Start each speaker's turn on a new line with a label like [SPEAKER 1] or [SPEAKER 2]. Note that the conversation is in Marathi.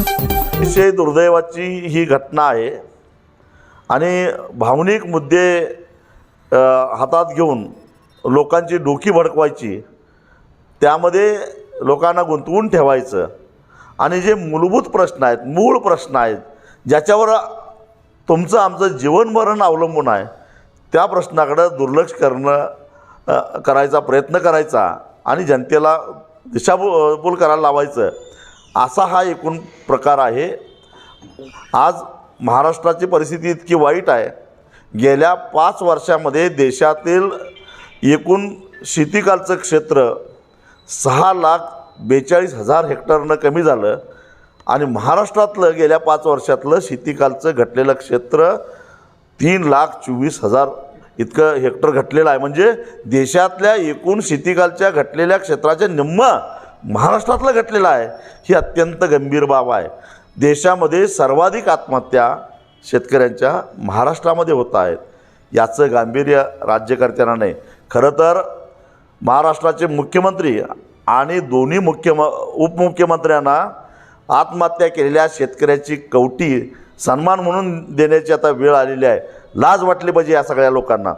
[SPEAKER 1] अतिशय दुर्दैवाची ही घटना आहे. आणि भावनिक मुद्दे हातात घेऊन लोकांची डोकी भडकवायची त्यामध्ये लोकांना गुंतवून ठेवायचं. आणि जे मूलभूत प्रश्न आहेत मूळ प्रश्न आहेत ज्याच्यावर तुमचं आमचं जीवनमरण अवलंबून आहे त्या प्रश्नाकडं दुर्लक्ष करणं करायचा प्रयत्न करायचा आणि जनतेला दिशाभूल करायला लावायचं. असा हा एकूण प्रकार आहे. आज महाराष्ट्राची परिस्थिती इतकी वाईट आहे. गेल्या पाच वर्षामध्ये देशातील एकूण शेतीकालचं क्षेत्र सहा लाख बेचाळीस हजार हेक्टरनं कमी झालं आणि महाराष्ट्रातलं गेल्या पाच वर्षातलं शेतीकालचं घटलेलं क्षेत्र तीन लाख चोवीस हजार इतकं हेक्टर घटलेलं आहे. म्हणजे देशातल्या एकूण शेतीकालच्या घटलेल्या क्षेत्राच्या निम्म महाराष्ट्रातलं घटलेलं आहे. ही अत्यंत गंभीर बाब आहे. देशामध्ये सर्वाधिक आत्महत्या शेतकऱ्यांच्या महाराष्ट्रामध्ये होत आहेत. याचं गांभीर्य राज्यकर्त्यांना नाही. खरं तर महाराष्ट्राचे मुख्यमंत्री आणि दोन्ही मुख्यम उपमुख्यमंत्र्यांना आत्महत्या केलेल्या शेतकऱ्याची कवटी सन्मान म्हणून देण्याची आता वेळ आलेली आहे. लाज वाटली पाहिजे या सगळ्या लोकांना.